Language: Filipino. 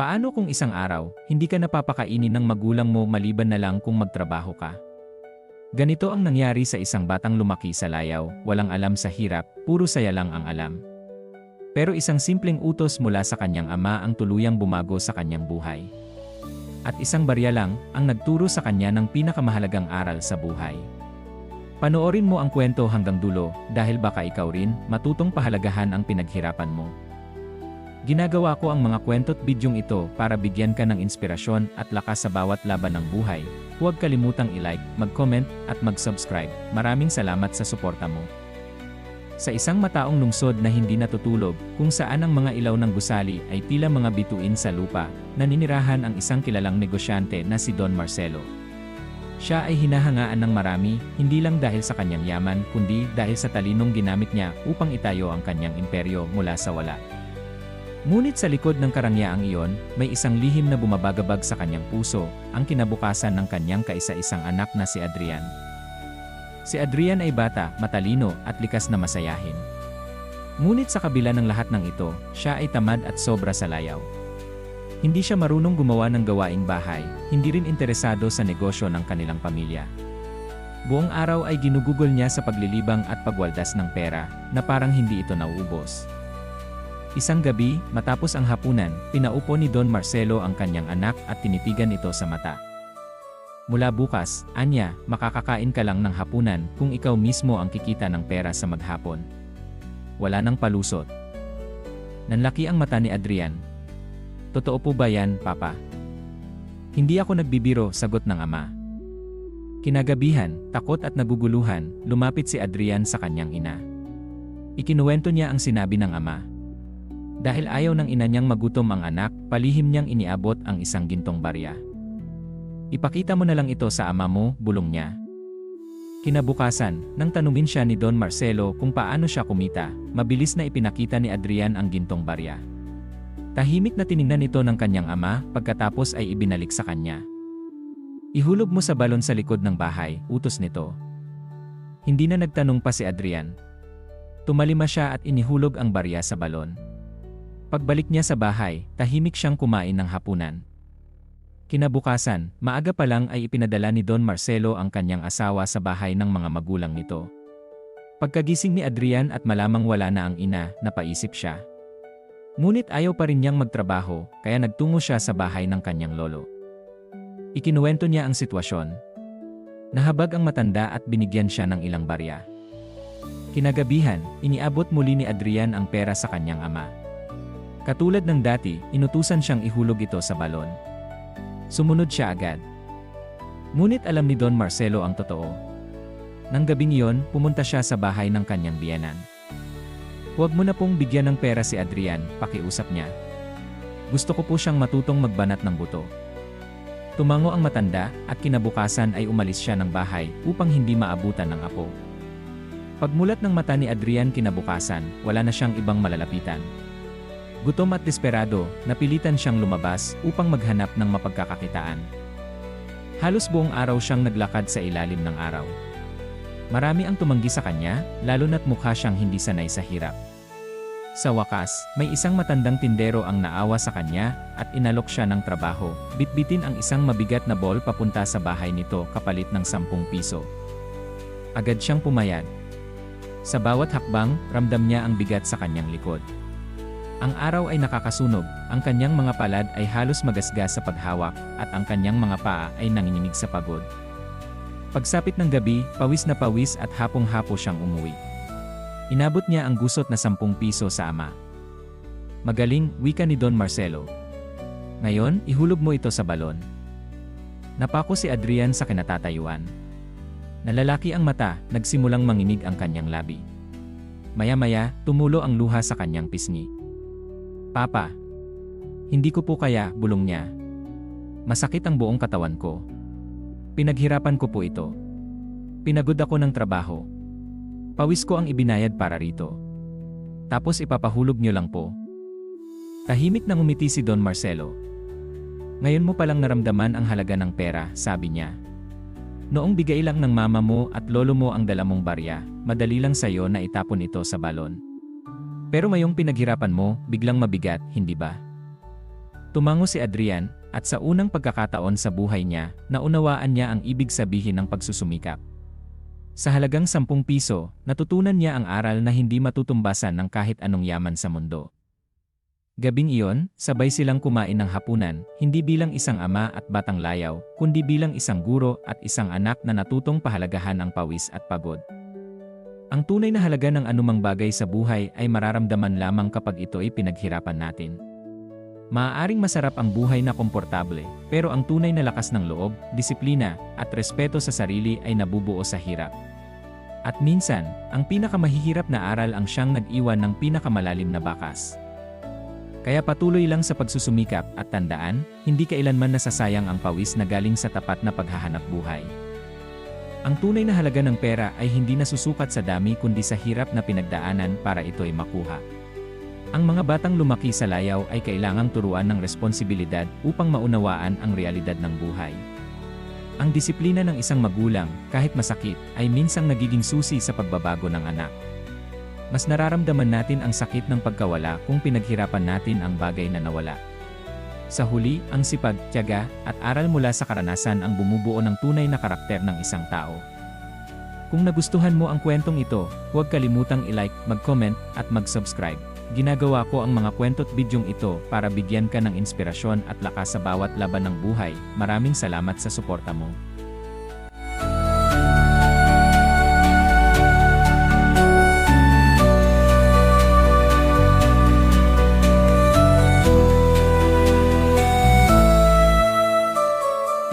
Paano kung isang araw, hindi ka napapakainin ng magulang mo maliban na lang kung magtrabaho ka? Ganito ang nangyari sa isang batang lumaki sa layaw, walang alam sa hirap, puro saya lang ang alam. Pero isang simpleng utos mula sa kanyang ama ang tuluyang bumago sa kanyang buhay. At isang barya lang ang nagturo sa kanya ng pinakamahalagang aral sa buhay. Panoorin mo ang kwento hanggang dulo dahil baka ikaw rin matutong pahalagahan ang pinaghirapan mo. Ginagawa ko ang mga kwento't bidyong ito para bigyan ka ng inspirasyon at lakas sa bawat laban ng buhay. Huwag kalimutang i-like, mag-comment at mag-subscribe. Maraming salamat sa suporta mo. Sa isang mataong lungsod na hindi natutulog, kung saan ang mga ilaw ng gusali ay tila mga bituin sa lupa, naninirahan ang isang kilalang negosyante na si Don Marcelo. Siya ay hinahangaan ng marami, hindi lang dahil sa kanyang yaman, kundi dahil sa talinong ginamit niya upang itayo ang kanyang imperyo mula sa wala. Ngunit sa likod ng karangyaang iyon, may isang lihim na bumabagabag sa kanyang puso, ang kinabukasan ng kanyang kaisa-isang anak na si Adrian. Si Adrian ay bata, matalino, at likas na masayahin. Ngunit sa kabila ng lahat ng ito, siya ay tamad at sobra sa layaw. Hindi siya marunong gumawa ng gawaing bahay, hindi rin interesado sa negosyo ng kanilang pamilya. Buong araw ay ginugugol niya sa paglilibang at pagwaldas ng pera, na parang hindi ito nauubos. Isang gabi, matapos ang hapunan, pinaupo ni Don Marcelo ang kanyang anak at tinitigan ito sa mata. Mula bukas, Anya, makakakain ka lang ng hapunan kung ikaw mismo ang kikita ng pera sa maghapon. Wala nang palusot. Nanlaki ang mata ni Adrian. Totoo po ba yan, Papa? Hindi ako nagbibiro, sagot ng ama. Kinagabihan, takot at naguguluhan, lumapit si Adrian sa kanyang ina. Ikinuwento niya ang sinabi ng ama. Dahil ayaw ng ina niyang magutom ang anak, palihim niyang iniabot ang isang gintong barya. Ipakita mo na lang ito sa ama mo, bulong niya. Kinabukasan, nang tanungin siya ni Don Marcelo kung paano siya kumita, mabilis na ipinakita ni Adrian ang gintong barya. Tahimik na tiningnan ito ng kanyang ama, pagkatapos ay ibinalik sa kanya. Ihulog mo sa balon sa likod ng bahay, utos nito. Hindi na nagtanong pa si Adrian. Tumalima siya at inihulog ang barya sa balon. Pagbalik niya sa bahay, tahimik siyang kumain ng hapunan. Kinabukasan, maaga pa lang ay ipinadala ni Don Marcelo ang kanyang asawa sa bahay ng mga magulang nito. Pagkagising ni Adrian at malamang wala na ang ina, napaisip siya. Ngunit ayaw pa rin niyang magtrabaho, kaya nagtungo siya sa bahay ng kanyang lolo. Ikinuwento niya ang sitwasyon. Nahabag ang matanda at binigyan siya ng ilang barya. Kinagabihan, iniabot muli ni Adrian ang pera sa kanyang ama. Katulad ng dati, inutusan siyang ihulog ito sa balon. Sumunod siya agad. Ngunit alam ni Don Marcelo ang totoo. Nang gabing iyon, pumunta siya sa bahay ng kanyang biyanan. Huwag mo na pong bigyan ng pera si Adrian, pakiusap niya. Gusto ko po siyang matutong magbanat ng buto. Tumango ang matanda at kinabukasan ay umalis siya ng bahay upang hindi maabutan ng apo. Pagmulat ng mata ni Adrian kinabukasan, wala na siyang ibang malalapitan. Gutom at desperado, napilitan siyang lumabas upang maghanap ng mapagkakakitaan. Halos buong araw siyang naglakad sa ilalim ng araw. Marami ang tumanggi sa kanya, lalo na't mukha siyang hindi sanay sa hirap. Sa wakas, may isang matandang tindero ang naawa sa kanya at inalok siya ng trabaho, bitbitin ang isang mabigat na ball papunta sa bahay nito kapalit ng 10 piso. Agad siyang pumayag. Sa bawat hakbang, ramdam niya ang bigat sa kanyang likod. Ang araw ay nakakasunog, ang kanyang mga palad ay halos magasgas sa paghawak, at ang kanyang mga paa ay nanginginig sa pagod. Pagsapit ng gabi, pawis na pawis at hapong-hapo siyang umuwi. Inabot niya ang gusot na 10 piso sa ama. Magaling, wika ni Don Marcelo. Ngayon, ihulog mo ito sa balon. Napako si Adrian sa kinatatayuan. Nalalaki ang mata, nagsimulang manginig ang kanyang labi. Maya-maya, tumulo ang luha sa kanyang pisngi. Papa. Hindi ko po kaya, bulong niya. Masakit ang buong katawan ko. Pinaghirapan ko po ito. Pinagod ako ng trabaho. Pawis ko ang ibinayad para rito. Tapos ipapahulog niyo lang po. Tahimik nang umiti si Don Marcelo. Ngayon mo palang naramdaman ang halaga ng pera, sabi niya. Noong bigay lang ng mama mo at lolo mo ang dala barya, madali lang sa'yo na itapon ito sa balon. Pero mayong pinaghirapan mo, biglang mabigat, hindi ba? Tumango si Adrian, at sa unang pagkakataon sa buhay niya, naunawaan niya ang ibig sabihin ng pagsusumikap. Sa halagang 10 piso, natutunan niya ang aral na hindi matutumbasan ng kahit anong yaman sa mundo. Gabing iyon, sabay silang kumain ng hapunan, hindi bilang isang ama at batang layaw, kundi bilang isang guro at isang anak na natutong pahalagahan ang pawis at pagod. Ang tunay na halaga ng anumang bagay sa buhay ay mararamdaman lamang kapag ito ay pinaghirapan natin. Maaaring masarap ang buhay na komportable, pero ang tunay na lakas ng loob, disiplina, at respeto sa sarili ay nabubuo sa hirap. At minsan, ang pinakamahihirap na aral ang siyang nag-iwan ng pinakamalalim na bakas. Kaya patuloy lang sa pagsusumikap at tandaan, hindi kailanman nasasayang ang pawis na galing sa tapat na paghahanap buhay. Ang tunay na halaga ng pera ay hindi nasusukat sa dami kundi sa hirap na pinagdaanan para ito ay makuha. Ang mga batang lumaki sa layaw ay kailangang turuan ng responsibilidad upang maunawaan ang realidad ng buhay. Ang disiplina ng isang magulang, kahit masakit, ay minsang nagiging susi sa pagbabago ng anak mas nararamdaman natin ang sakit ng pagkawala kung pinaghirapan natin ang bagay na nawala. Sa huli, ang sipag, tiyaga, at aral mula sa karanasan ang bumubuo ng tunay na karakter ng isang tao. Kung nagustuhan mo ang kwentong ito, huwag kalimutang i-like, mag-comment, at mag-subscribe. Ginagawa ko ang mga kwento't bidyong ito para bigyan ka ng inspirasyon at lakas sa bawat laban ng buhay. Maraming salamat sa suporta mo.